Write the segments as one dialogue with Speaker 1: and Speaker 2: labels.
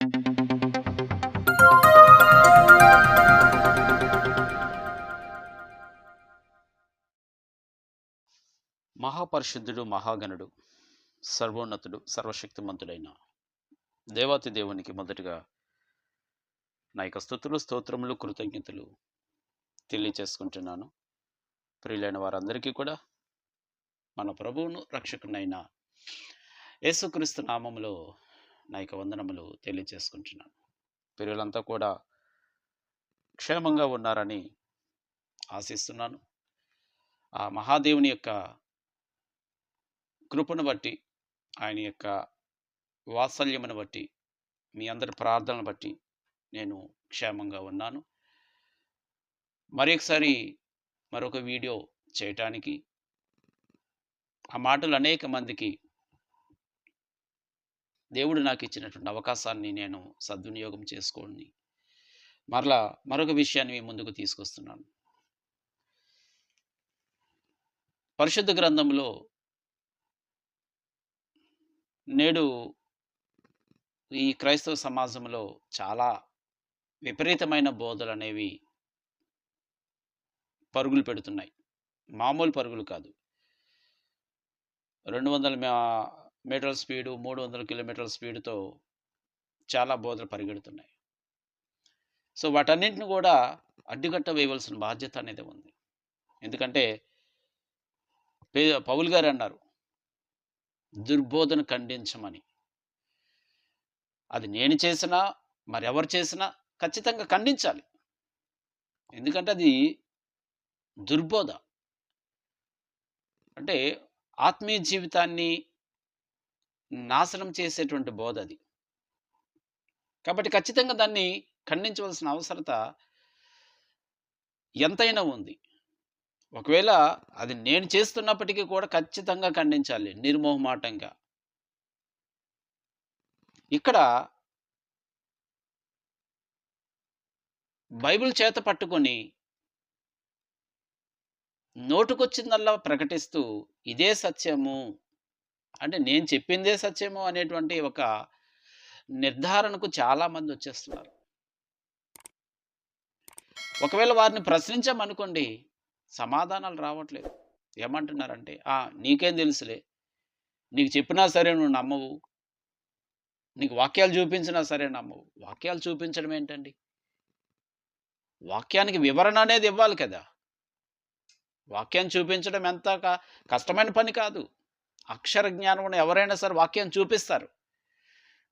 Speaker 1: మహాపరిశుద్ధుడు మహాగణుడు సర్వోన్నతుడు సర్వశక్తిమంతుడైన దేవాతి దేవునికి మొదటగా నా యొక్క స్థుతులు స్తోత్రములు కృతజ్ఞతలు తెలియచేసుకుంటున్నాను. ప్రియులైన వారందరికీ కూడా మన ప్రభువును రక్షకునైన యేసుక్రీస్తు నామములో నా యొక్క వందనములు తెలియచేసుకుంటున్నాను పిల్లలంతా కూడా క్షేమంగా ఉన్నారని ఆశిస్తున్నాను. ఆ మహాదేవుని యొక్క కృపను బట్టి ఆయన యొక్క వాత్సల్యమును బట్టి మీ అందరి ప్రార్థనను బట్టి నేను క్షేమంగా ఉన్నాను. మరొకసారి మరొక వీడియో చేయటానికి ఆ మాటలు అనేక మందికి దేవుడు నాకు ఇచ్చినటువంటి అవకాశాన్ని నేను సద్వినియోగం చేసుకోండి. మరలా మరొక విషయాన్ని మీ ముందుకు తీసుకొస్తున్నాను. పరిశుద్ధ గ్రంథంలో నేడు ఈ క్రైస్తవ సమాజంలో చాలా విపరీతమైన బోధలు అనేవి పరుగులు పెడుతున్నాయి. మామూలు పరుగులు కాదు. రెండు వందల మీటర్ల స్పీడు మూడు వందల కిలోమీటర్ల స్పీడ్తో చాలా బోధలు పరిగెడుతున్నాయి. సో వాటన్నింటిని కూడా అడ్డుకట్ట వేయవలసిన బాధ్యత అనేది ఉంది. ఎందుకంటే పౌల్ గారు అన్నారు దుర్బోధన ఖండించమని. అది నేను చేసినా మరెవరు చేసినా ఖచ్చితంగా ఖండించాలి. ఎందుకంటే అది దుర్బోధ. అంటే ఆత్మీయ జీవితాన్ని నాశనం చేసేటువంటి బోధ అది. కాబట్టి ఖచ్చితంగా దాన్ని ఖండించవలసిన అవసరత ఎంతైనా ఉంది. ఒకవేళ అది నేను చేస్తున్నప్పటికీ కూడా ఖచ్చితంగా ఖండించాలి నిర్మోహమాటంగా. ఇక్కడ బైబిల్ చేత పట్టుకొని నోటుకొచ్చిందల్లా ప్రకటిస్తూ ఇదే సత్యము అంటే నేను చెప్పిందే సత్యము అనేటువంటి ఒక నిర్ధారణకు చాలామంది వచ్చేస్తున్నారు. ఒకవేళ వారిని ప్రశ్నించామనుకోండి సమాధానాలు రావట్లేదు. ఏమంటున్నారంటే నీకేం తెలుసులే. నీకు చెప్పినా సరే నువ్వు నమ్మవు. నీకు వాక్యాలు చూపించినా సరే నమ్మవు. వాక్యాలు చూపించడం ఏంటండి? వాక్యానికి వివరణ అనేది ఇవ్వాలి కదా. వాక్యాన్ని చూపించడం ఎంత క- కష్టమైన పని కాదు. అక్షర జ్ఞానం ఎవరైనా సరే వాక్యాన్ని చూపిస్తారు.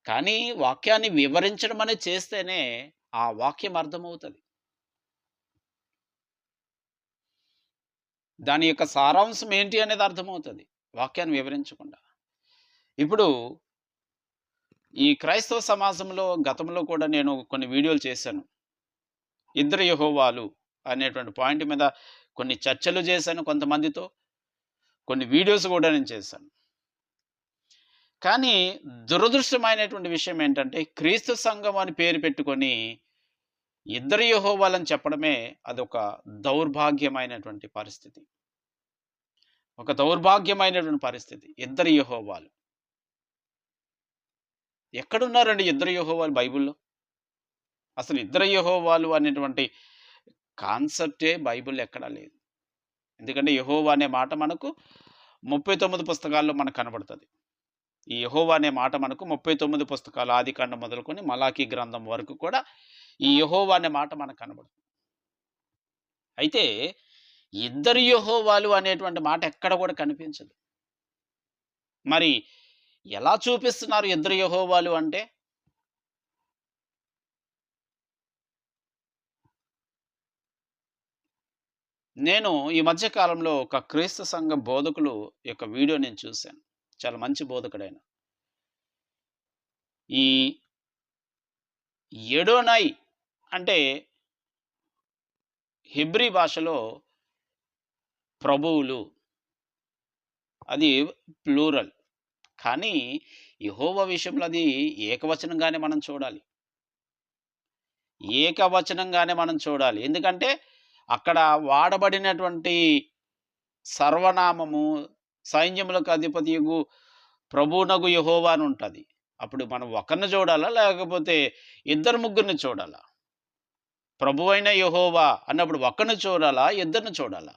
Speaker 1: కానీ వాక్యాన్ని వివరించడం అనేది చేస్తేనే ఆ వాక్యం అర్థమవుతుంది. దాని యొక్క సారాంశం ఏంటి అనేది అర్థమవుతుంది వాక్యాన్ని వివరించకుండా. ఇప్పుడు ఈ క్రైస్తవ సమాజంలో గతంలో కూడా నేను కొన్ని వీడియోలు చేశాను. ఇద్దరు యహోవాలు అనేటువంటి పాయింట్ మీద కొన్ని చర్చలు చేశాను కొంతమందితో. కొన్ని వీడియోస్ కూడా నేను చేశాను. కానీ దురదృష్టమైనటువంటి విషయం ఏంటంటే క్రీస్తు సంఘం అని పేరు పెట్టుకొని ఇద్దరు యహోవాలని చెప్పడమే అదొక దౌర్భాగ్యమైనటువంటి పరిస్థితి. ఒక దౌర్భాగ్యమైనటువంటి పరిస్థితి ఇద్దరు యహోవాలు. ఎక్కడున్నారండి ఇద్దరు యహోవాలు బైబిల్లో? అసలు ఇద్దరు యహోవాలు అనేటువంటి కాన్సెప్టే బైబిల్ ఎక్కడా లేదు. ఎందుకంటే యహోవా అనే మాట మనకు ముప్పై తొమ్మిది పుస్తకాల్లో మనకు కనబడుతుంది. ఈ యహోవా అనే మాట మనకు ముప్పై తొమ్మిది పుస్తకాలు ఆదికాండం మొదలుకొని మలాఖీ గ్రంథం వరకు కూడా ఈ యహోవా అనే మాట మనకు కనబడుతుంది. అయితే ఇద్దరు యహోవాలు అనేటువంటి మాట ఎక్కడ కూడా కనిపించదు. మరి ఎలా చూపిస్తున్నారు ఇద్దరు యహోవాలు అంటే నేను ఈ మధ్యకాలంలో ఒక క్రీస్తు సంఘ బోధకులు యొక్క వీడియో నేను చూశాను. చాలా మంచి బోధకుడైన. ఈ ఎడోనై అంటే హిబ్రీ భాషలో ప్రభువులు. అది ప్లూరల్. కానీ యహోవ విషయంలో అది ఏకవచనంగానే మనం చూడాలి. ఏకవచనంగానే మనం చూడాలి. ఎందుకంటే అక్కడ వాడబడినటువంటి సర్వనామము సైన్యములకు అధిపతియుగు ప్రభునగు యహోవా అని ఉంటుంది. అప్పుడు మనం ఒకరిని చూడాలా? లేకపోతే ఇద్దరు ముగ్గురిని చూడాలా? ప్రభు అయిన యహోవా అన్నప్పుడు ఒక్కరిని చూడాలా? ఇద్దరిని చూడాలా?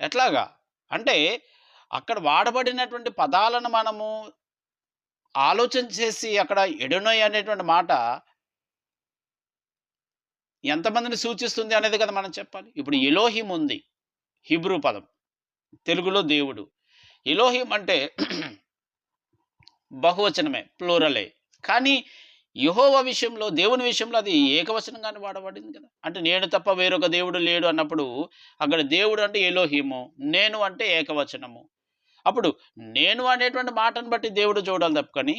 Speaker 1: ఎట్లాగా? అంటే అక్కడ వాడబడినటువంటి పదాలను మనము ఆలోచన చేసి అక్కడ ఎడునోయ్ అనేటువంటి మాట ఎంతమందిని సూచిస్తుంది అనేది కదా మనం చెప్పాలి. ఇప్పుడు ఎలోహిం ఉంది హిబ్రూ పదం తెలుగులో దేవుడు. ఎలోహిం అంటే బహువచనమే ప్లూరలే. కానీ యహోవ విషయంలో దేవుని విషయంలో అది ఏకవచనంగానే వాడబడింది కదా. అంటే నేను తప్ప వేరొక దేవుడు లేడు అన్నప్పుడు అక్కడ దేవుడు అంటే ఎలోహిము నేను అంటే ఏకవచనము. అప్పుడు నేను అనేటువంటి మాటను బట్టి దేవుడు చూడాలి తప్ప కానీ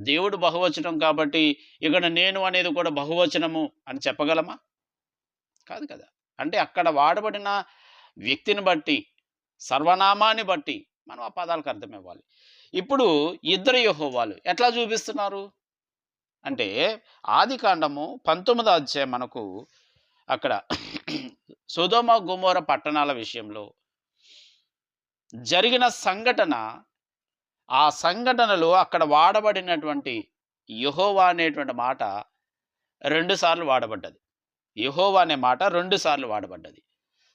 Speaker 1: దేవుడు బహువచనం కాబట్టి ఇక్కడ నేను అనేది కూడా బహువచనము అని చెప్పగలమా? కాదు కదా. అంటే అక్కడ వాడబడిన వ్యక్తిని బట్టి సర్వనామాన్ని బట్టి మనం ఆ పదాలకు అర్థం ఇవ్వాలి. ఇప్పుడు ఇద్దరు యహోవాలు ఎట్లా చూపిస్తున్నారు? అంటే ఆది కాండము పంతొమ్మిదో అధ్యాయం మనకు అక్కడ సుధోమ గుమోర పట్టణాల విషయంలో జరిగిన సంఘటన ఆ సంఘటనలో అక్కడ వాడబడినటువంటి యహోవా అనేటువంటి మాట రెండు సార్లు వాడబడ్డది. యహోవా అనే మాట రెండు సార్లు వాడబడ్డది.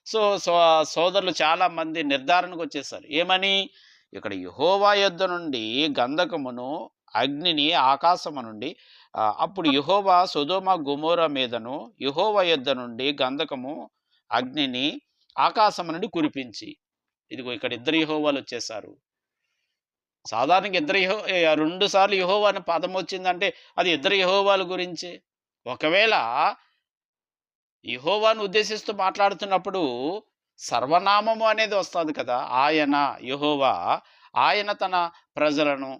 Speaker 1: సో సో సోదరులు చాలామంది నిర్ధారణకు వచ్చేసారు. ఏమని? ఇక్కడ యహోవా యొద్ద నుండి గంధకమును అగ్నిని ఆకాశము నుండి అప్పుడు యహోవా సుధోమ గుమోర మీదను యహోవా యొద్ద నుండి గంధకము అగ్నిని ఆకాశము నుండి కురిపించి ఇదిగో ఇక్కడ ఇద్దరు యహోవాలు వచ్చేసారు. సాధారణంగా ఇద్దరు యహో రెండు సార్లు యహోవా అనే పదం వచ్చిందంటే అది ఇద్దరు యహోవాల గురించి. ఒకవేళ యహోవాను ఉద్దేశిస్తూ మాట్లాడుతున్నప్పుడు సర్వనామము అనేది వస్తుంది కదా ఆయన యహోవా ఆయన తన ప్రజలను.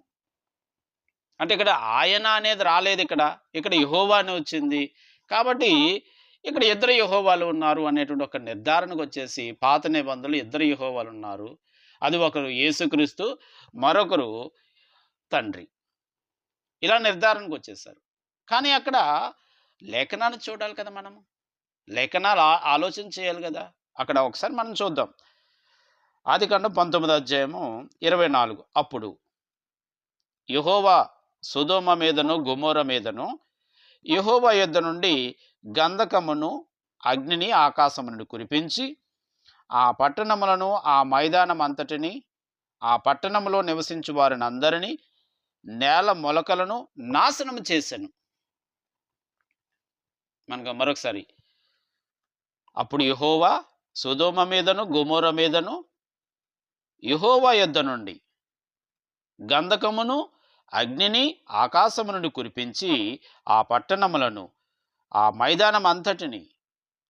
Speaker 1: అంటే ఇక్కడ ఆయన అనేది రాలేదు ఇక్కడ ఇక్కడ యహోవా అని వచ్చింది. కాబట్టి ఇక్కడ ఇద్దరు యహోవాలు ఉన్నారు అనేటువంటి ఒక నిర్ధారణకు వచ్చేసి పాత నిబంధనలు ఇద్దరు యహోవాలు ఉన్నారు. అది ఒకరు యేసుక్రీస్తు మరొకరు తండ్రి. ఇలా నిర్ధారణకు వచ్చేసారు. కానీ అక్కడ లేఖనాన్ని చూడాలి కదా మనము. లేఖనాలు ఆలోచన చేయాలి కదా. అక్కడ ఒకసారి మనం చూద్దాం. ఆది కండం పంతొమ్మిది అధ్యాయము ఇరవై నాలుగు. అప్పుడు యహోవా సుధోమ మీదను గుమోర మీదను యహోవా యుద్ధ నుండి గంధకమును అగ్నిని ఆకాశము నుండి కురిపించి ఆ పట్టణములను ఆ మైదానం అంతటిని ఆ పట్టణములో నివసించు వారిని అందరినీ నేల మొలకలను నాశనం చేశాను మనకు మరొకసారి. అప్పుడు యహోవా సుధోమ మీదను గుమోర మీదను యహోవా యుద్ధ నుండి గంధకమును అగ్నిని ఆకాశము నుండి కురిపించి ఆ పట్టణములను ఆ మైదానం అంతటిని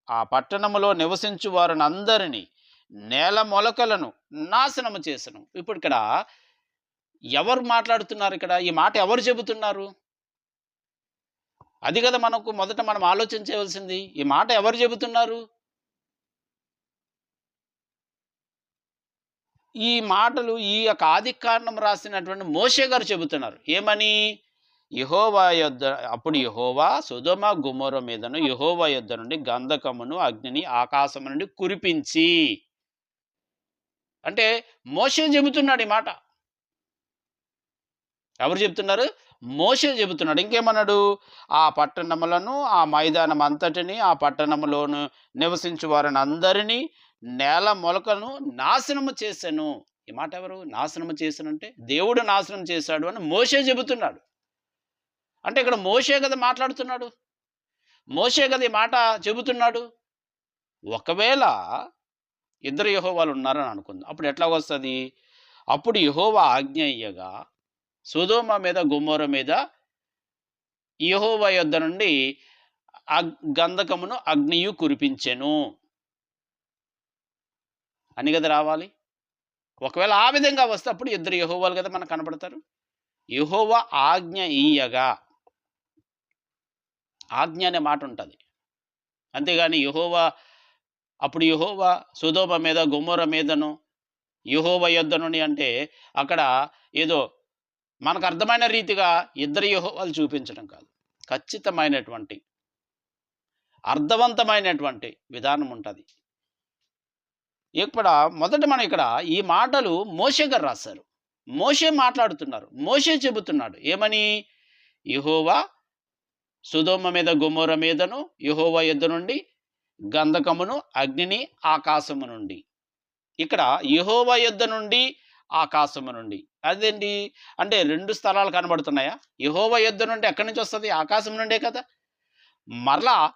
Speaker 1: ఆ పట్టణములో నివసించు వారిని అందరినీ నేల మొలకలను నాశనము చేసను. ఇప్పుడు ఇక్కడ ఎవరు మాట్లాడుతున్నారు ఇక్కడ? ఈ మాట ఎవరు చెబుతున్నారు? అది కదా మనకు మొదట మనం ఆలోచించవలసింది ఈ మాట ఎవరు చెబుతున్నారు? ఈ మాటలు ఈ యొక్క ఆది కారణం రాసినటువంటి మోషే గారు చెబుతున్నారు. ఏమని? యహోవా యొద్ద అప్పుడు యహోవా సుధమ గుమోర మీదను యహోవా యొద్ద నుండి గంధకమును అగ్నిని ఆకాశము నుండి కురిపించి. అంటే మోసే చెబుతున్నాడు ఈ మాట. ఎవరు చెప్తున్నారు మోసే చెబుతున్నాడు. ఇంకేమన్నాడు? ఆ పట్టణములను ఆ మైదానం అంతటిని ఆ పట్టణములోను నివసించు వారిని అందరినీ నేల మొలకను నాశనము చేశాను ఈ మాట ఎవరు? నాశనము చేశానంటే దేవుడు నాశనం చేశాడు అని మోసే చెబుతున్నాడు. అంటే ఇక్కడ మోషే కదా మాట్లాడుతున్నాడు. మోషే కదా ఈ మాట చెబుతున్నాడు. ఒకవేళ ఇద్దరు యహోవాలు ఉన్నారని అనుకుందాం. అప్పుడు ఎట్లా వస్తుంది? అప్పుడు యహోవా ఆజ్ఞ ఇయ్యగా సుధోమ మీద గుమ్మోర మీద యహోవా యొద్ద నుండి అగ్- గంధకమును అగ్నియు కురిపించెను. అని కదా రావాలి. ఒకవేళ ఆ విధంగా వస్తే అప్పుడు ఇద్దరు యహోవాలు కదా మనకు కనబడతారు. యహోవా ఆజ్ఞ ఇయ్యగా. ఆజ్ఞ అనే మాట ఉంటుంది. అంతేగాని యహోవా అప్పుడు యహోవా సుధోమ మీద గుమ్మర మీదను యహోవ నుండి అంటే అక్కడ ఏదో మనకు అర్థమైన రీతిగా ఇద్దరు యహోవాలు చూపించడం కాదు. ఖచ్చితమైనటువంటి అర్థవంతమైనటువంటి విధానం ఉంటుంది. ఇక్కడ మొదట మనం ఇక్కడ ఈ మాటలు మోషే గారు రాశారు. మోషే మాట్లాడుతున్నారు. మోషే చెబుతున్నాడు. ఏమని? యహోవా సుధోమ మీద గుమ్మర మీదను యహోవ యుద్ధ నుండి గంధకమును అగ్నిని ఆకాశము నుండి. ఇక్కడ యహోవ యుద్ధ నుండి ఆకాశము నుండి. అదేంటి? అంటే రెండు స్థలాలు కనబడుతున్నాయా? యహోవ యుద్ధ నుండి ఎక్కడి నుంచి వస్తుంది? ఆకాశం నుండే కదా. మరలా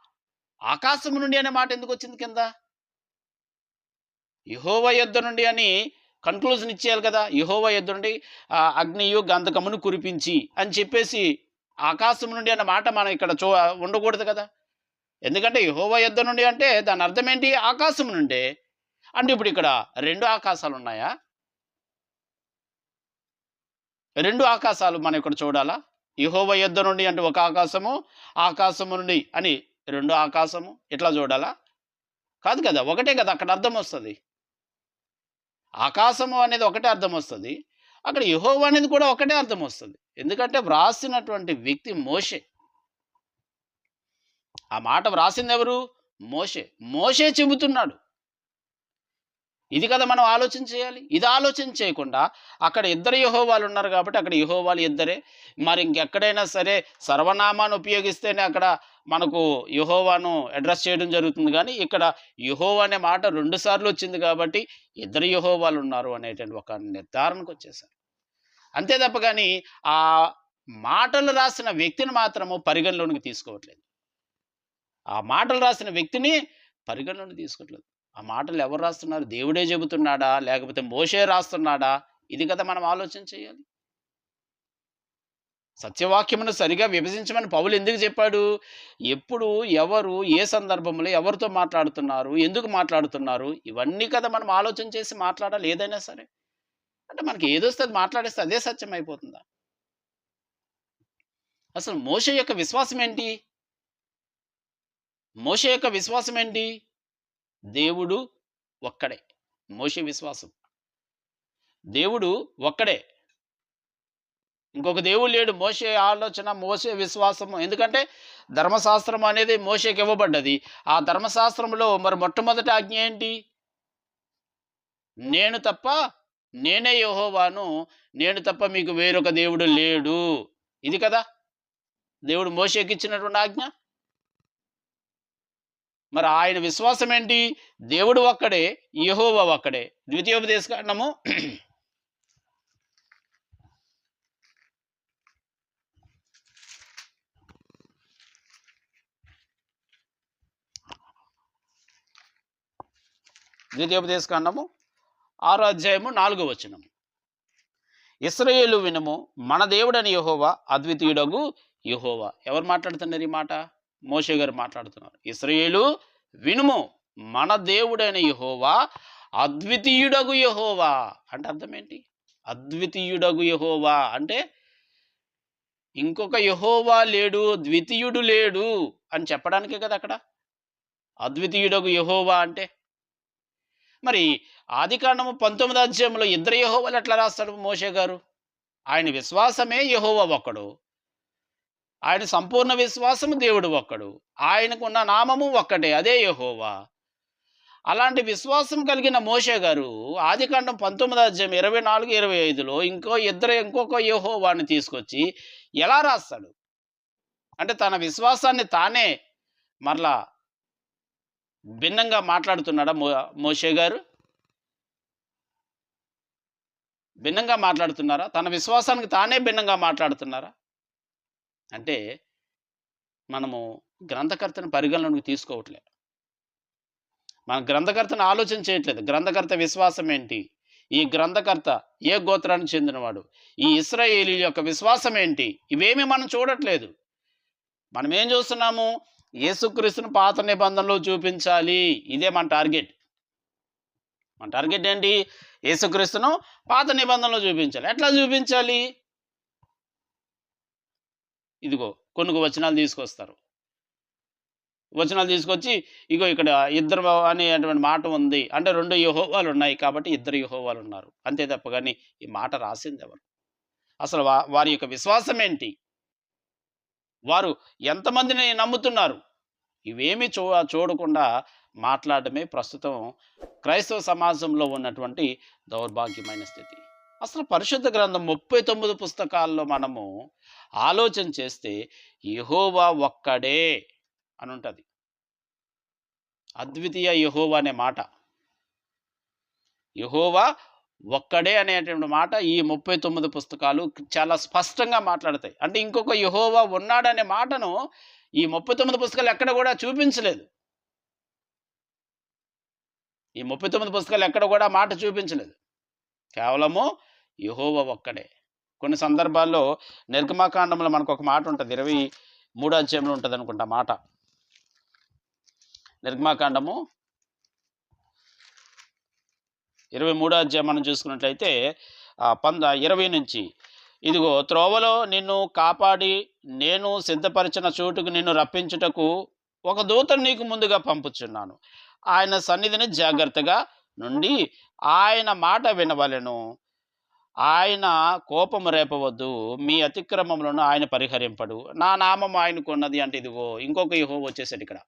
Speaker 1: ఆకాశం నుండి అనే మాట ఎందుకు వచ్చింది కింద? యహోవ యుద్ధ నుండి అని కన్క్లూజన్ ఇచ్చేయాలి కదా. యహోవ యుద్ధ నుండి అగ్నియు గంధకమును కురిపించి అని చెప్పేసి ఆకాశం నుండి అన్న మాట మనం ఇక్కడ చూ ఉండకూడదు కదా. ఎందుకంటే యహోవ యుద్ధ నుండి అంటే దాని అర్థం ఏంటి? ఆకాశం నుండి. అంటే ఇప్పుడు ఇక్కడ రెండు ఆకాశాలు ఉన్నాయా? రెండు ఆకాశాలు మనం ఇక్కడ చూడాలా? యహోవ యుద్ధ నుండి అంటే ఒక ఆకాశము ఆకాశము నుండి అని రెండు ఆకాశము ఇట్లా చూడాలా? కాదు కదా ఒకటే కదా అక్కడ అర్థం వస్తుంది. ఆకాశము అనేది ఒకటే అర్థం వస్తుంది. అక్కడ యహోవ అనేది కూడా ఒకటే అర్థం వస్తుంది. ఎందుకంటే వ్రాసినటువంటి వ్యక్తి మోషే. ఆ మాట వ్రాసింది ఎవరు? మోషే. మోషే చెబుతున్నాడు. ఇది కదా మనం ఆలోచన చేయాలి. ఇది ఆలోచన చేయకుండా అక్కడ ఇద్దరు యహోవాలు ఉన్నారు కాబట్టి అక్కడ యహోవాలు ఇద్దరే. మరి ఇంకెక్కడైనా సరే సర్వనామాన్ని ఉపయోగిస్తేనే అక్కడ మనకు యహోవాను అడ్రస్ చేయడం జరుగుతుంది కానీ ఇక్కడ యహోవా అనే మాట రెండుసార్లు వచ్చింది కాబట్టి ఇద్దరు యహోవాలు ఉన్నారు అనేటువంటి ఒక నిర్ధారణకు వచ్చేసారు. అంతే తప్ప కానీ ఆ మాటలు రాసిన వ్యక్తిని మాత్రము పరిగణలోనికి తీసుకోవట్లేదు. ఆ మాటలు రాసిన వ్యక్తిని పరిగణలోకి తీసుకోవట్లేదు. ఆ మాటలు ఎవరు రాస్తున్నారు? దేవుడే చెబుతున్నాడా? లేకపోతే మోషే రాస్తున్నాడా? ఇది కదా మనం ఆలోచన చేయాలి. సత్యవాక్యమును సరిగా విభజించమని పౌలు ఎందుకు చెప్పాడు? ఎప్పుడు ఎవరు ఏ సందర్భంలో ఎవరితో మాట్లాడుతున్నారు? ఎందుకు మాట్లాడుతున్నారు? ఇవన్నీ కదా మనం ఆలోచన చేసి మాట్లాడాలి ఏదైనా సరే. అంటే మనకి ఏదొస్తే అది మాట్లాడేస్తే అదే సత్యం అయిపోతుందా? అసలు మోష యొక్క విశ్వాసం ఏంటి? మోష యొక్క విశ్వాసం ఏంటి? దేవుడు ఒక్కడే. మోష విశ్వాసం. దేవుడు ఒక్కడే. ఇంకొక దేవుడు లేడు. మోసే ఆలోచన మోసే విశ్వాసము. ఎందుకంటే ధర్మశాస్త్రం అనేది మోసేకి ఇవ్వబడ్డది. ఆ ధర్మశాస్త్రంలో మరి మొట్టమొదటి ఆజ్ఞ ఏంటి? నేను తప్ప నేనే యహోవాను నేను తప్ప మీకు వేరొక దేవుడు లేడు. ఇది కదా? దేవుడు మోసేకి ఇచ్చినటువంటి ఆజ్ఞ? మరి ఆయన విశ్వాసం ఏంటి దేవుడు ఒక్కడే యహోవా ఒక్కడే. ద్వితీయోపదేశ కాండము ద్వితీయోపదేశ కాండము ఆరో అధ్యాయము నాలుగో వచనము. ఇస్రయేలు వినము మన దేవుడని యహోవా అద్వితీయుడగు యహోవా. ఎవరు మాట్లాడుతున్నారు ఈ మాట? మోషే గారు మాట్లాడుతున్నారు. ఇస్రయేలు వినుము మన దేవుడైన యహోవా అద్వితీయుడగు యహోవా. అంటే అర్థం ఏంటి? అద్వితీయుడగు యహోవా అంటే ఇంకొక యహోవా లేడు ద్వితీయుడు లేడు అని చెప్పడానికే కదా అక్కడ? అద్వితీయుడగు యహోవా అంటే? మరి ఆదికాండము పంతొమ్మిది అధ్యాయంలో ఇద్దరు యహోవలు ఎట్లా రాస్తాడు మోషే గారు? ఆయన విశ్వాసమే యహోవా ఒక్కడు. ఆయన సంపూర్ణ విశ్వాసము దేవుడు ఒక్కడు. ఆయనకున్న నామము ఒక్కటే అదే యహోవా. అలాంటి విశ్వాసం కలిగిన మోషే గారు ఆదికాండం పంతొమ్మిది అధ్యాయం ఇరవై నాలుగు ఇరవై ఐదులో ఇంకో ఇద్దరు ఇంకొక యహోవాని తీసుకొచ్చి ఎలా రాస్తాడు? అంటే తన విశ్వాసాన్ని తానే మరలా భిన్నంగా మాట్లాడుతున్నాడా మో మోషే గారు? భిన్నంగా మాట్లాడుతున్నారా? తన విశ్వాసానికి తానే భిన్నంగా మాట్లాడుతున్నారా? అంటే మనము గ్రంథకర్తను పరిగణలోకి తీసుకోవట్లే మన గ్రంథకర్తను ఆలోచన చేయట్లేదు. గ్రంథకర్త విశ్వాసం ఏంటి? ఈ గ్రంథకర్త ఏ గోత్రానికి చెందినవాడు? ఈ ఇస్రాయేలీ యొక్క విశ్వాసం ఏంటి? ఇవేమి మనం చూడట్లేదు. మనం ఏం చూస్తున్నాము? యేసుక్రీస్తును పాత నిబంధనలో చూపించాలి. ఇదే మన టార్గెట్. మన టార్గెట్ ఏంటి? యేసుక్రీస్తును పాత నిబంధనలో చూపించాలి. ఎట్లా చూపించాలి? ఇదిగో కొన్ని వచనాలు తీసుకొస్తారు. వచనాలు తీసుకొచ్చి ఇగో ఇక్కడ ఇద్దరు అనేటువంటి మాట ఉంది. అంటే రెండు యూహోవాలు ఉన్నాయి కాబట్టి ఇద్దరు యహోవాలు ఉన్నారు. అంతే తప్ప కానీ ఈ మాట రాసింది ఎవరు? అసలు వారి యొక్క విశ్వాసం ఏంటి? వారు ఎంతమందిని నమ్ముతున్నారు? ఇవేమి చూ చూడకుండా మాట్లాడటమే ప్రస్తుతం క్రైస్తవ సమాజంలో ఉన్నటువంటి దౌర్భాగ్యమైన స్థితి. అసలు పరిశుద్ధ గ్రంథం ముప్పై తొమ్మిది పుస్తకాల్లో మనము ఆలోచన చేస్తే యహోవా ఒక్కడే అని ఉంటుంది. అద్వితీయ యహోవా అనే మాట. యహోవా ఒక్కడే అనేటువంటి మాట ఈ ముప్పై తొమ్మిది పుస్తకాలు చాలా స్పష్టంగా మాట్లాడతాయి. అంటే ఇంకొక యహోవా ఉన్నాడనే మాటను ఈ ముప్పై తొమ్మిది పుస్తకాలు ఎక్కడ కూడా చూపించలేదు. ఈ ముప్పై తొమ్మిది పుస్తకాలు ఎక్కడ కూడా మాట చూపించలేదు. కేవలము యహోవ ఒక్కడే. కొన్ని సందర్భాల్లో నిర్గమాకాండంలో మనకు ఒక మాట ఉంటుంది. ఇరవై మూడో అధ్యాయంలో ఉంటుంది అనుకుంటా మాట. నిర్గమాకాండము ఇరవై మూడో అధ్యాయం మనం చూసుకున్నట్లయితే పంద ఇరవై నుంచి ఇదిగో త్రోవలో నిన్ను కాపాడి నేను సిద్ధపరిచిన చోటుకు నిన్ను రప్పించుటకు ఒక దూతను నీకు ముందుగా పంపుచున్నాను. ఆయన సన్నిధిని జాగ్రత్తగా నుండి ఆయన మాట వినవలెను. ఆయన కోపం రేపవద్దు. మీ అతిక్రమములను ఆయన పరిహరింపడు. నా నామం ఆయనకు ఉన్నది అంటే ఇదిగో ఇంకొక యహో వచ్చేసాడు ఇక్కడ.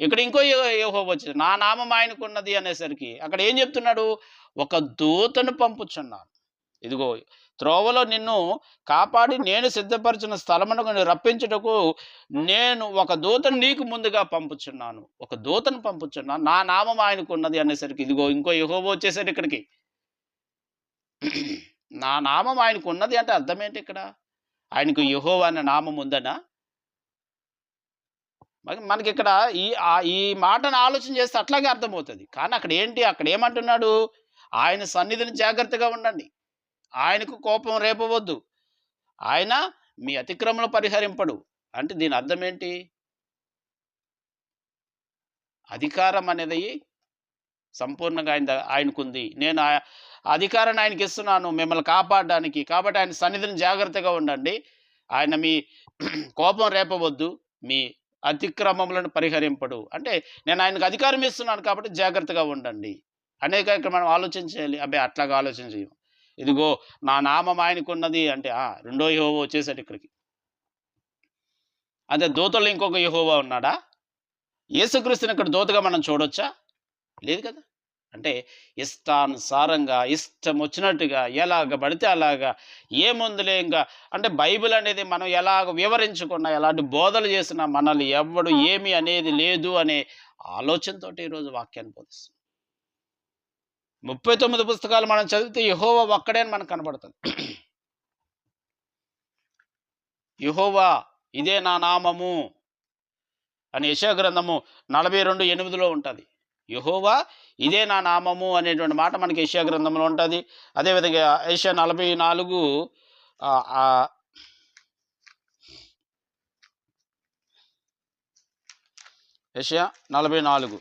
Speaker 1: ఇక్కడ ఇంకో యహో వచ్చేది నా నామం ఆయనకు ఉన్నది అనేసరికి అక్కడ ఏం చెప్తున్నాడు? ఒక దూతను పంపుచున్నాను. ఇదిగో త్రోవలో నిన్ను కాపాడి నేను సిద్ధపరిచిన స్థలమునకు రప్పించుటకు నేను ఒక దూతను నీకు ముందుగా పంపుచున్నాను. ఒక దూతను పంపుచున్నాను నా నామం ఆయనకు ఉన్నది అనేసరికి ఇదిగో ఇంకో యహోవో వచ్చేసాడు ఇక్కడికి. నా నామం ఆయనకు ఉన్నది అంటే అర్థం ఏంటి ఇక్కడ? ఆయనకు యహో అనే నామం ఉందనా? మరి మనకి ఇక్కడ ఈ ఈ మాటను ఆలోచన చేస్తే అట్లాగే అర్థమవుతుంది. కానీ అక్కడ ఏంటి? అక్కడ ఏమంటున్నాడు? ఆయన సన్నిధిని జాగ్రత్తగా ఉండండి. ఆయనకు కోపం రేపవద్దు. ఆయన మీ అతిక్రమను పరిహరింపడు. అంటే దీని అర్థం ఏంటి? అధికారం అనేది సంపూర్ణంగా ఆయన ఆయనకుంది. నేను ఆ అధికారాన్ని ఆయనకి ఇస్తున్నాను మిమ్మల్ని కాపాడడానికి. కాబట్టి ఆయన సన్నిధిని జాగ్రత్తగా ఉండండి. ఆయన మీ కోపం రేపవద్దు మీ అతిక్రమములను పరిహరింపడు. అంటే నేను ఆయనకు అధికారం ఇస్తున్నాను కాబట్టి జాగ్రత్తగా ఉండండి. అనేక ఇక్కడ మనం ఆలోచించాలి అబ్బాయి అట్లాగా ఆలోచించేయం ఇదిగో నా నామం ఆయనకున్నది అంటే ఆ రెండో యహోవా వచ్చేసాడు ఇక్కడికి. అదే దూతల్లో ఇంకొక యహోవా ఉన్నాడా? యేసుక్రీస్తుని ఇక్కడ దూతగా మనం చూడొచ్చా? లేదు కదా? అంటే ఇష్టానుసారంగా ఇష్టం వచ్చినట్టుగా ఎలాగ పడితే అలాగా ఏముందులే ఇంకా? అంటే బైబిల్ అనేది మనం ఎలాగ వివరించుకున్నా ఎలాంటి బోధలు చేసినా మనల్ని ఎవడు ఏమి అనేది లేదు అనే ఆలోచనతో ఈరోజు వాక్యాన్ని బోధిస్తుంది ముప్పై తొమ్మిది పుస్తకాలు మనం చదివితే యహోవా ఒక్కడే అని మనకు కనబడుతుంది. యహోవా ఇదే నా నామము అని యశా గ్రంథము నలభై రెండు ఎనిమిదిలో ఉంటుంది. యహోవా ఇదే నా నామము అనేటువంటి మాట మనకి యశా గ్రంథంలో ఉంటుంది. అదేవిధంగా యశో నలభై నాలుగు యశ నలభై నాలుగు.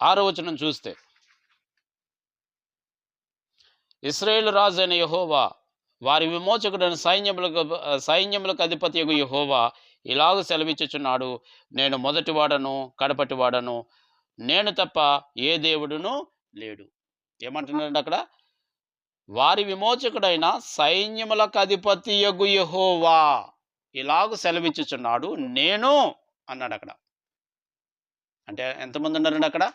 Speaker 1: ఆరో వచనం చూస్తే ఇస్రాయేల్ రాజు అయిన యహోవా వారి విమోచకుడైన సైన్యములకు సైన్యములకు అధిపతి యగు యహోవా ఇలాగ సెలవిచ్చుచున్నాడు. నేను మొదటివాడను కడపటివాడను నేను తప్ప ఏ దేవుడును లేడు. ఏమంటున్నాడు అక్కడ? వారి విమోచకుడైన సైన్యములకు అధిపతి యగు యహోవా ఇలాగ సెలవిచ్చుచున్నాడు నేను అన్నాడు అక్కడ. అంటే ఎంతమంది ఉన్నారండి అక్కడ?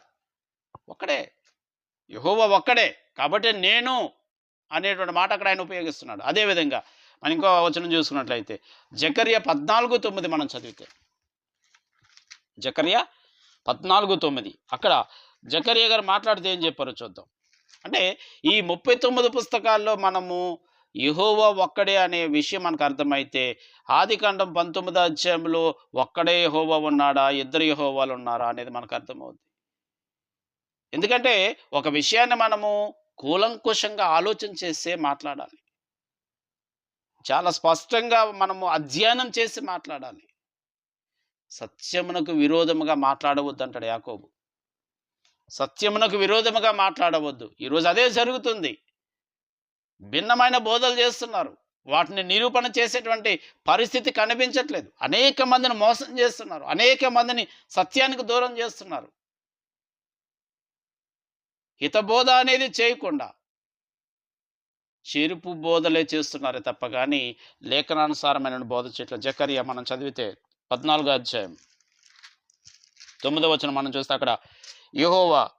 Speaker 1: ఒక్కడే. యహోవా ఒక్కడే. కాబట్టి నేను అనేటువంటి మాట అక్కడ ఆయన ఉపయోగిస్తున్నాడు. అదేవిధంగా మనం ఇంకో వచనం చూసుకున్నట్లయితే జకర్య పద్నాలుగు తొమ్మిది మనం చదివితే. జకర్య పద్నాలుగు తొమ్మిది. అక్కడ జకర్య గారు మాట్లాడితే ఏం చెప్పారో చూద్దాం. అంటే ఈ ముప్పై తొమ్మిది పుస్తకాల్లో మనము యహోవా ఒక్కడే అనే విషయం మనకు అర్థమైతే ఆదికాండం పంతొమ్మిదో అధ్యాయంలో ఒక్కడే యహోవా ఉన్నాడా? ఇద్దరు యహోవాలు ఉన్నారా? అనేది మనకు అర్థమవుతుంది ఎందుకంటే ఒక విషయాన్ని మనము కూలంకుషంగా ఆలోచన చేస్తే మాట్లాడాలి. చాలా స్పష్టంగా మనము అధ్యయనం చేసి మాట్లాడాలి. సత్యమునకు విరోధముగా మాట్లాడవద్దు అంటాడు యాకోబు. సత్యమునకు విరోధముగా మాట్లాడవద్దు. ఈరోజు అదే జరుగుతుంది. భిన్నమైన బోధలు చేస్తున్నారు. వాటిని నిరూపణ చేసేటువంటి పరిస్థితి కనిపించట్లేదు. అనేక మందిని మోసం చేస్తున్నారు. అనేక మందిని సత్యానికి దూరం చేస్తున్నారు. హితబోధ అనేది చేయకుండా. చెరుపు బోధలే చేస్తున్నారే తప్ప కానీ లేఖనానుసారమైన బోధ చేయట్లేదు. జకరియా మనం చదివితే పద్నాలుగో అధ్యాయం. తొమ్మిదో వచ్చిన మనం చూస్తే అక్కడ యహోవా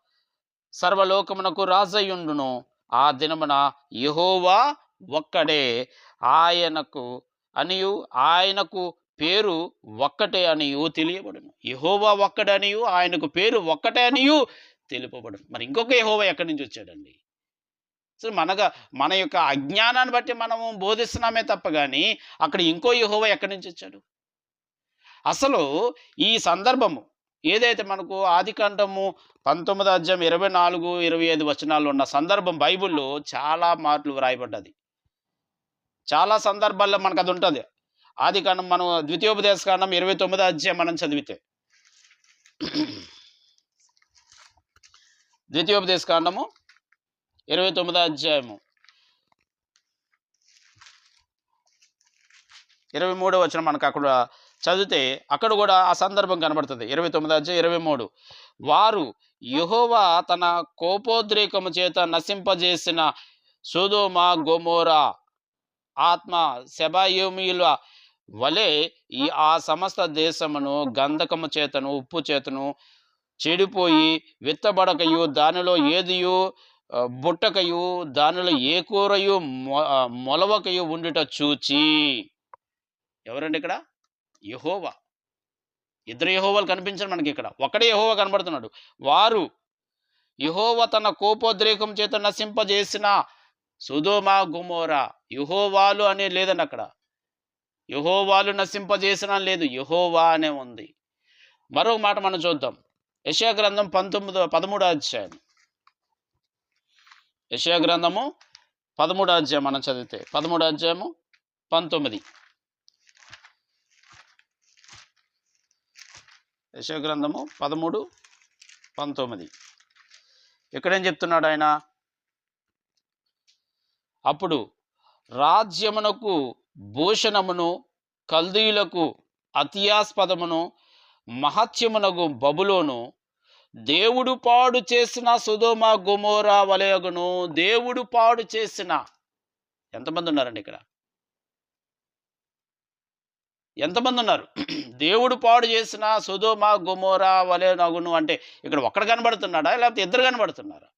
Speaker 1: సర్వలోకమునకు రాజయ్యుండును. ఆ దినమున యహోవా ఒక్కడే. ఆయనకు అనియు ఆయనకు పేరు ఒక్కటే అనియు తెలియబడును. యహోవా ఒక్కడనియు ఆయనకు పేరు ఒక్కటే అనియు తెలుపబడును మరి ఇంకొక యహోవా ఎక్కడి నుంచి వచ్చాడండి? సో మనగా మన యొక్క అజ్ఞానాన్ని బట్టి మనము బోధిస్తున్నామే తప్ప కానీ అక్కడ ఇంకో యహోవ ఎక్కడి నుంచి వచ్చాడు? అసలు ఈ సందర్భము ఏదైతే మనకు ఆదికాండము పంతొమ్మిది అధ్యాయం ఇరవై నాలుగు ఇరవై ఐదు వచనాలు ఉన్న సందర్భం బైబిల్లో చాలా మార్లు వ్రాయబడ్డది. చాలా సందర్భాల్లో మనకు అది ఉంటుంది ఆది కాండం మనం ద్వితీయోపదేశ కాండం ఇరవై తొమ్మిది అధ్యాయం మనం చదివితే. ద్వితీయోపదేశ కాండము ఇరవై తొమ్మిదో అధ్యాయము. ఇరవై మూడో వచ్చిన మనకు అక్కడ చదివితే అక్కడ కూడా ఆ సందర్భం కనబడుతుంది. ఇరవై తొమ్మిది అధ్యాయం ఇరవై మూడు. వారు యెహోవా తన కోపోద్రేకము చేత నశింపజేసిన సోదోమ గోమోరా ఆత్మ శబాయోమియుల వలె ఈ ఆ సమస్త దేశమును గంధకము చేతను ఉప్పు చేతను చెడిపోయి విత్తబడకయు దానిలో ఏదియు బుట్టకయు దానిలో ఏ కూరయు మొ- మొలవకయు ఉండుట చూచి. ఎవరండి ఇక్కడ? యహోవా. ఇద్దరు యహోవాలు కనిపించారు మనకి ఇక్కడ. ఒకడే యహోవా కనబడుతున్నాడు. వారు యహోవ తన కోపోద్రేకం చేత నశింపజేసిన సుధోమా గుమోరా యహోవాలు అనే లేదండి అక్కడ. యహోవాలు నశింపజేసిన లేదు. యహోవా అనే ఉంది. మరో మాట మనం చూద్దాం. యశాగ్రంథం పంతొమ్మిదో పదమూడో అధ్యాయం. యశాగ్రంథము పదమూడో అధ్యాయం మనం చదివితే. పదమూడో అధ్యాయము పంతొమ్మిది. యశా గ్రంథము పదమూడు పంతొమ్మిది. ఇక్కడేం చెప్తున్నాడు ఆయన? అప్పుడు రాజ్యమునకు భూషణమును కల్దీయులకు అతియాస్పదమును మహత్యమునకు బబులోను దేవుడు పాడు చేసిన సుధోమ గుమోరా వలయగును దేవుడు పాడు చేసిన ఎంతమంది ఉన్నారండి ఇక్కడ? ఎంతమంది ఉన్నారు? దేవుడు పాడు చేసిన సుధోమ గుమోరా వలయనగును అంటే ఇక్కడ ఒక్కడు కనబడుతున్నాడా? లేకపోతే ఇద్దరు కనబడుతున్నారా?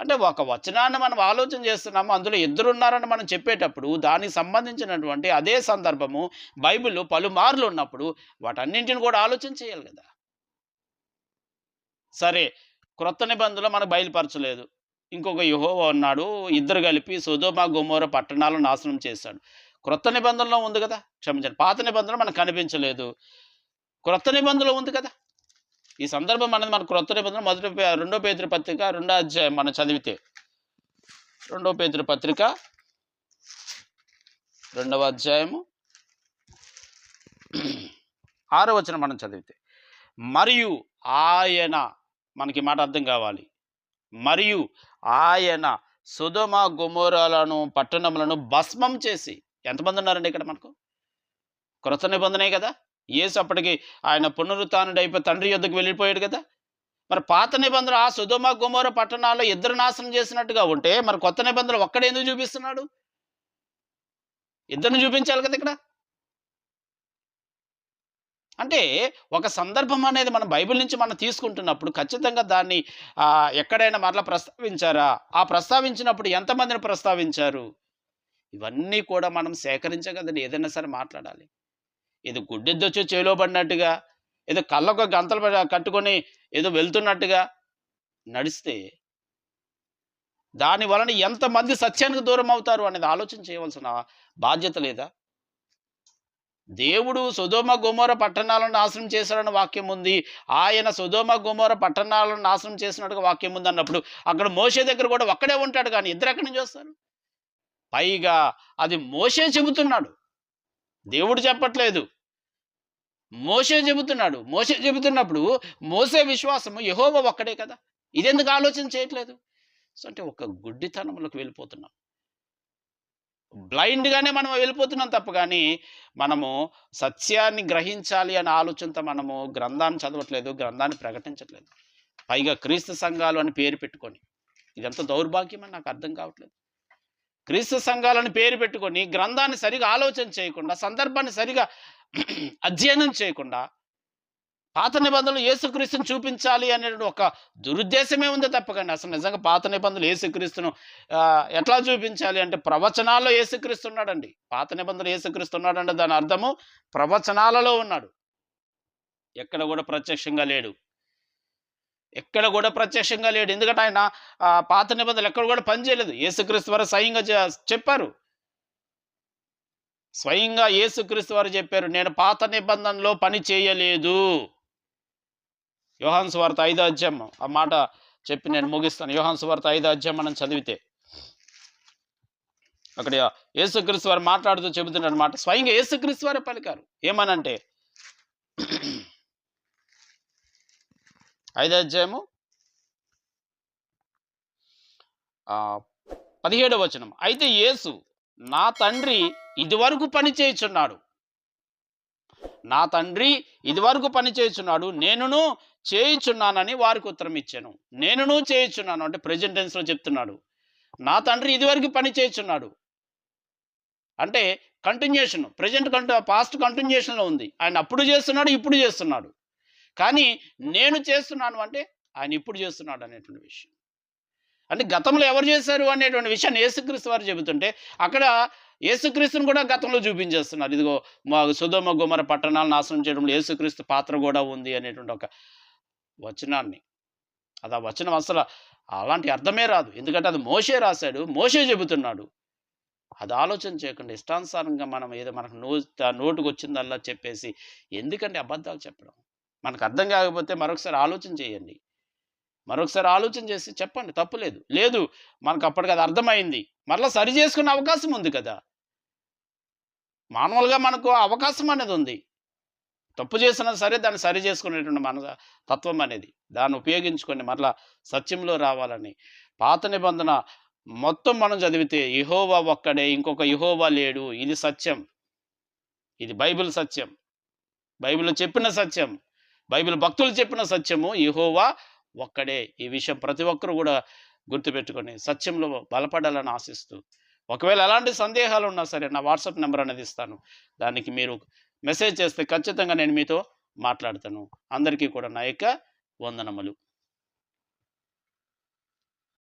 Speaker 1: అంటే ఒక వచనాన్ని మనం ఆలోచన చేస్తున్నాము. అందులో ఇద్దరు ఉన్నారని మనం చెప్పేటప్పుడు దానికి సంబంధించినటువంటి అదే సందర్భము బైబిల్లో పలుమార్లు ఉన్నప్పుడు వాటన్నింటిని కూడా ఆలోచన చేయాలి కదా. సరే క్రొత్త నిబంధనలు మనకు బయలుపరచలేదు. ఇంకొక యహోవా ఉన్నాడు ఇద్దరు కలిపి సుధోమ గుమోర పట్టణాలను నాశనం చేశాడు. క్రొత్త నిబంధనలో ఉంది కదా? క్షమించండి పాత నిబంధన మనకు కనిపించలేదు. క్రొత్త నిబంధనలో ఉంది కదా? ఈ సందర్భం అనేది మన క్రొత్త నిబంధన మొదటి రెండో పేదరి పత్రిక రెండో అధ్యాయం మనం చదివితే. రెండో పేదరి పత్రిక రెండవ అధ్యాయము. ఆరో వచనం మనం చదివితే. మరియు ఆయన మనకి మాట అర్థం కావాలి. మరియు ఆయన సుధమ గుమోరాలను పట్టణములను భస్మం చేసి ఎంతమంది ఉన్నారండి ఇక్కడ మనకు? క్రొత్త నిబంధనే కదా. యేసు అప్పటికి ఆయన పునరుత్నుడు అయిపోయి తండ్రి యొద్దకు వెళ్ళిపోయాడు కదా. మరి పాత నిబంధన ఆ సుధమ గుమోర పట్టణాల్లో ఇద్దరు నాశనం చేసినట్టుగా ఉంటే మరి కొత్త నిబంధనలు ఒక్కడే ఎందుకు చూపిస్తున్నాడు? ఇద్దరిని చూపించాలి కదా ఇక్కడ. అంటే ఒక సందర్భం అనేది మన బైబిల్ నుంచి మనం తీసుకుంటున్నప్పుడు ఖచ్చితంగా దాన్ని ఎక్కడైనా మరలా ప్రస్తావించారా? ఆ ప్రస్తావించినప్పుడు ఎంతమందిని ప్రస్తావించారు? ఇవన్నీ కూడా మనం సేకరించగదండి ఏదైనా సరే మాట్లాడాలి. ఇది గుడ్డెద్దొచ్చి చేలోబడినట్టుగా ఏదో కళ్ళకు గంతలు కట్టుకొని ఏదో వెళ్తున్నట్టుగా నడిస్తే దాని వలన ఎంతమంది సత్యానికి దూరం అవుతారు అనేది ఆలోచన చేయవలసిన బాధ్యత లేదా? దేవుడు సుధోమ గుమోర పట్టణాలను నాశనం చేశాడని వాక్యం ఉంది. ఆయన సుధోమ గుమోర పట్టణాలను నాశనం చేసినట్టుగా వాక్యం ఉంది అన్నప్పుడు అక్కడ మోసే దగ్గర కూడా ఒక్కడే ఉంటాడు కానీ ఇద్దరు ఎక్కడి నుంచి వస్తారు? పైగా అది మోసే చెబుతున్నాడు. దేవుడు చెప్పట్లేదు. మోసే చెబుతున్నాడు. మోసే చెబుతున్నప్పుడు మోసే విశ్వాసము యహోవ ఒక్కడే కదా? ఇదెందుకు ఆలోచన చేయట్లేదు? సో అంటే ఒక గుడ్డితనంలోకి వెళ్ళిపోతున్నాం. బ్లైండ్గానే మనం వెళ్ళిపోతున్నాం తప్ప కానీ మనము సత్యాన్ని గ్రహించాలి అనే ఆలోచనతో మనము గ్రంథాన్ని చదవట్లేదు గ్రంథాన్ని ప్రకటించట్లేదు. పైగా క్రీస్తు సంఘాలు అని పేరు పెట్టుకొని ఇదంతా దౌర్భాగ్యం అని నాకు అర్థం కావట్లేదు. క్రీస్తు సంఘాలను పేరు పెట్టుకొని గ్రంథాన్ని సరిగా ఆలోచన చేయకుండా సందర్భాన్ని సరిగా అధ్యయనం చేయకుండా పాత నిబంధనలు ఏసుక్రీస్తుని చూపించాలి అనే ఒక దురుద్దేశమే ఉంది తప్పకండి. అసలు నిజంగా పాత నిబంధనలు ఏసుక్రీస్తును ఎట్లా చూపించాలి అంటే ప్రవచనాల్లో ఏసుక్రీస్తున్నాడండి పాత నిబంధనలు ఏసుక్రీస్తున్నాడంటే దాని అర్థము ప్రవచనాలలో ఉన్నాడు. ఎక్కడ కూడా ప్రత్యక్షంగా లేడు. ఎక్కడ కూడా ప్రత్యక్షంగా లేడు. ఎందుకంటే ఆయన పాత నిబంధనలు ఎక్కడ కూడా పనిచేయలేదు ఏసుక్రీస్తు వారు స్వయంగా చెప్పారు. స్వయంగా ఏసుక్రీస్తు వారు చెప్పారు నేను పాత నిబంధనలో పని చేయలేదు. యోహాన్ సువార్త ఐదో అధ్యాయం. ఆ మాట చెప్పి నేను ముగిస్తాను. యోహాన్ సువార్త ఐదో అధ్యాయం మనం చదివితే. అక్కడ యేసుక్రీస్తు వారు మాట్లాడుతూ చెబుతున్నారు అనమాట స్వయంగా యేసుక్రీస్తు వారే పలికారు. ఏమనంటే ఐదో అధ్యాయము ఆ, పదిహేడవ వచనం. అయితే యేసు నా తండ్రి ఇదివరకు పని చేయుచున్నాడు. నా తండ్రి ఇదివరకు పని చేయుచున్నాడు. నేనును చేయుచున్నానని వారికి ఉత్తరం ఇచ్చాను. నేనును చేయుచున్నాను అంటే ప్రజెంట్ టెన్స్లో చెప్తున్నాడు. నా తండ్రి ఇదివరకు పని చేయించున్నాడు. అంటే కంటిన్యూషన్ ప్రజెంట్ కంటు పాస్ట్ కంటిన్యూషన్లో ఉంది. ఆయన అప్పుడు చేస్తున్నాడు ఇప్పుడు చేస్తున్నాడు. కానీ నేను చేస్తున్నాను అంటే ఆయన ఇప్పుడు చేస్తున్నాడు అనేటువంటి విషయం. అంటే గతంలో ఎవరు చేశారు అనేటువంటి విషయాన్ని యేసుక్రీస్తు వారు చెబుతుంటే అక్కడ యేసుక్రీస్తుని కూడా గతంలో చూపించేస్తున్నారు. ఇదిగో మా సుధమ గుమర పట్టణాలు నాశనం చేయడంలో యేసుక్రీస్తు పాత్ర కూడా ఉంది అనేటువంటి ఒక వచనాన్ని. అది ఆ వచనం అసలు అలాంటి అర్థమే రాదు. ఎందుకంటే అది మోసే రాశాడు మోసే చెబుతున్నాడు. అది ఆలోచన చేయకుండా ఇష్టానుసారంగా మనం ఏదో మనకు నో నోటుకు వచ్చిందల్లా చెప్పేసి ఎందుకంటే అబద్ధాలు చెప్పడం? మనకు అర్థం కాకపోతే మరొకసారి ఆలోచన చేయండి. మరొకసారి ఆలోచన చేసి చెప్పండి తప్పులేదు లేదు మనకు అప్పటికి అది అర్థమైంది. మరలా సరి చేసుకునే అవకాశం ఉంది కదా. మామూలుగా మనకు అవకాశం అనేది ఉంది. తప్పు చేసినా సరే దాన్ని సరి చేసుకునేటువంటి మన తత్వం అనేది. దాన్ని ఉపయోగించుకొని మరలా సత్యంలో రావాలని. పాత నిబంధన మొత్తం మనం చదివితే ఇహోవా ఒక్కడే ఇంకొక ఇహోవా లేడు. ఇది సత్యం. ఇది బైబిల్ సత్యం. బైబిల్లో చెప్పిన సత్యం. బైబిల్ భక్తులు చెప్పిన సత్యము. ఇహోవా ఒక్కడే. ఈ విషయం ప్రతి ఒక్కరు కూడా గుర్తుపెట్టుకొని సత్యంలో బలపడాలని ఆశిస్తూ. ఒకవేళ ఎలాంటి సందేహాలు ఉన్నా సరే నా వాట్సాప్ నెంబర్ అనేది ఇస్తాను. దానికి మీరు మెసేజ్ చేస్తే ఖచ్చితంగా నేను మీతో మాట్లాడతాను. అందరికీ కూడా నా యొక్క వందనములు.